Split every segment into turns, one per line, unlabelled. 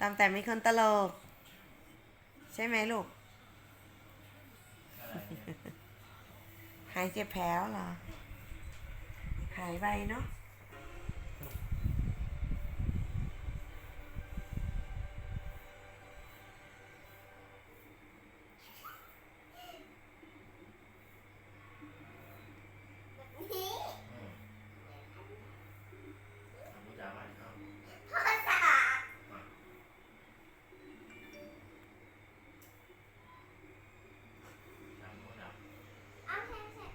ตามแต่มีคนตลก ใช่ไหมลูก หายเจ็บแผลเหรอ หายไปเนาะ
อืมเอาผู้จ่ามาอีกครับ
พ่อจ๋า
มาจำผู้จ่า
เอาแค่แค่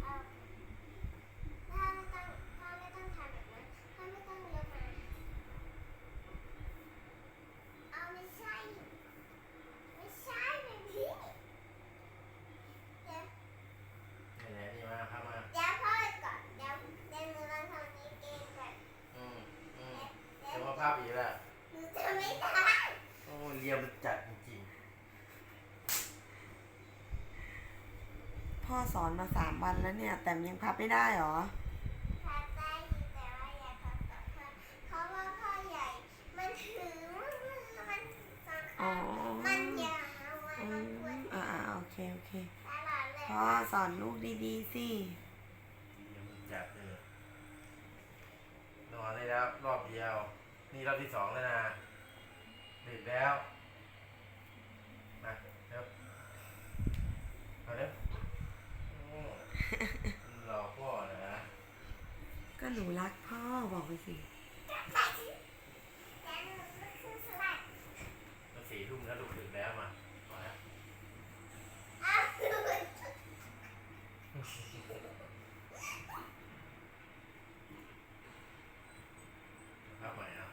เอาพ่อไม่ต้องพ่อไม่ต้องทำแบบนั้นพ่อไม่ต้องยกมาเอาไม่ใช่ ไม่ใช่แบบนี้เดี๋ยว
ไหนๆนี่มาครับมา
เดี๋ยวพ่อก่อนเดี๋ยวเดี๋ยวหนูลองทำนี้เองก่อน
อืมอืม
เดี๋ย
เดี๋ยว
ว
มาภาพอีก แล้ว
หนูจะไม่ได้
โอ้เรียมมันจัดจริง
พ่อสอนมาสามวันแล้วเนี่ย แต่ยังพับไม่ได้เหรอ
ทำได้อยู่แต่ว่าอย่าทำกับพ่อเพราะว่าพ่อใหญ่ มันถือมันมันสำ
อ๋
คั
อ
ญมันยาวมัน
อื
มัน
ม
ปวด
อ่าๆโอเค โอเค
ตลอดเลย
พ่อสอนลูกดีๆ สิ
ๆเรียมมันจัดเลยนอนได้แล้วรอบเดียว นี่รอบที่สองแล้วนะดึกแล้ว มาเร็วมาเร็วโอ้รอพ่อนะ
ก็หนูรักพ่อบอกไปสิ
แล้วหนูก็คือสลัด
มันสี่ทุ่มแล้วลูกดึกแล้วมามาแล้ว
อ้าวหนู
ภาพใหม่อะ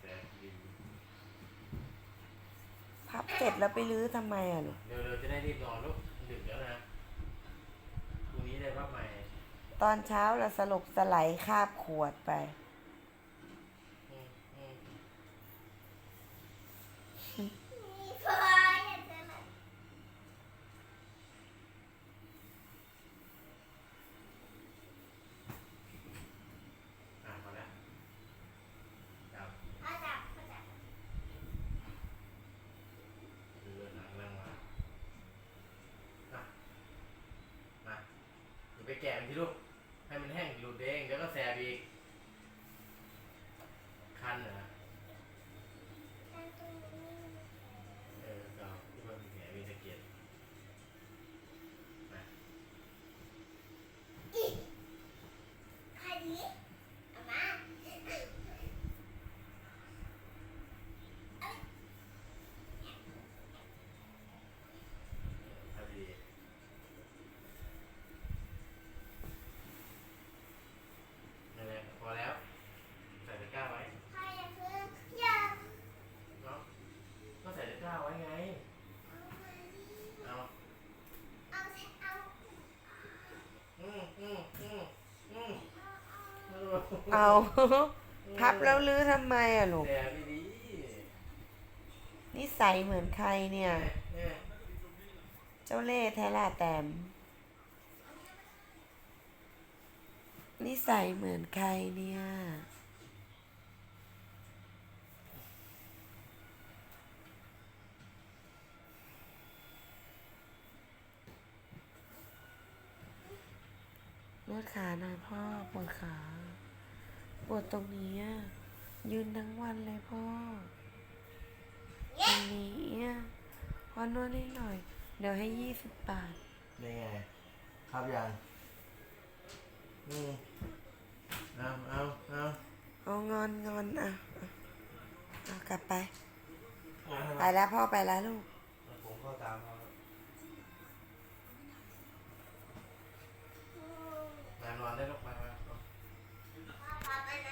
แสนดี
พั บเสร็จแล้วไปรื้อทำไมอะลูก
เร็วๆจะได้รีบนอนลูกดึกแล้วนะพรุ่งนี้ได้ภาพใหม่
ตอนเช้าเราสลบสไลด์คาบขวดไป
อืมอืม
มีพ่ออย่าสลัด
อะมาแล้วครับ
พ่อจับพ่อจับ
เรือหนังนั่งมาอะมาอย่าไป แกะมันที่ลูกให้มันแห้งหลุดเองแล้วก็แสบอีกคันเหรอ
ทำตรงนี้
เออก็ที่มันมีแผลมีตะเกียบมา
อีกใครดีเอามา
พอดีนั่นแหละพอแล้ว ใส่ตะกร้าไว้
พ่ออย่าเพิ่งอย่า
เนาะก็ใส่ตะกร้าไว้ไง
เอามาดิ
เอา
เอาเอา
อืมอืมอืมอืม
เอา
พับแล้วรื้อทำไมอะลูก
แต่ไม่ดี
นิสัยเหมือนใครเนี่ย
เนี่ย
เจ้าเล่ห์แทล่าแต้มนิสัยเหมือนใครเนี่ย นวดขาหน่อยพ่อปวดขา วดตรงนี้อะยืนทั้งวันเลยพ่อตรงนี้อะพ่อนวดให้หน่อย เดี๋ยวให้ยี่สิบบาท
นี่ไง ครับยังอืมเอาเอาเอา
เอางอนงอนอะอะเอากลับไป
เอา
ไปแล้วพ่อไปแล้วลูก
ผมก็ตามเอามานอนได้ลูก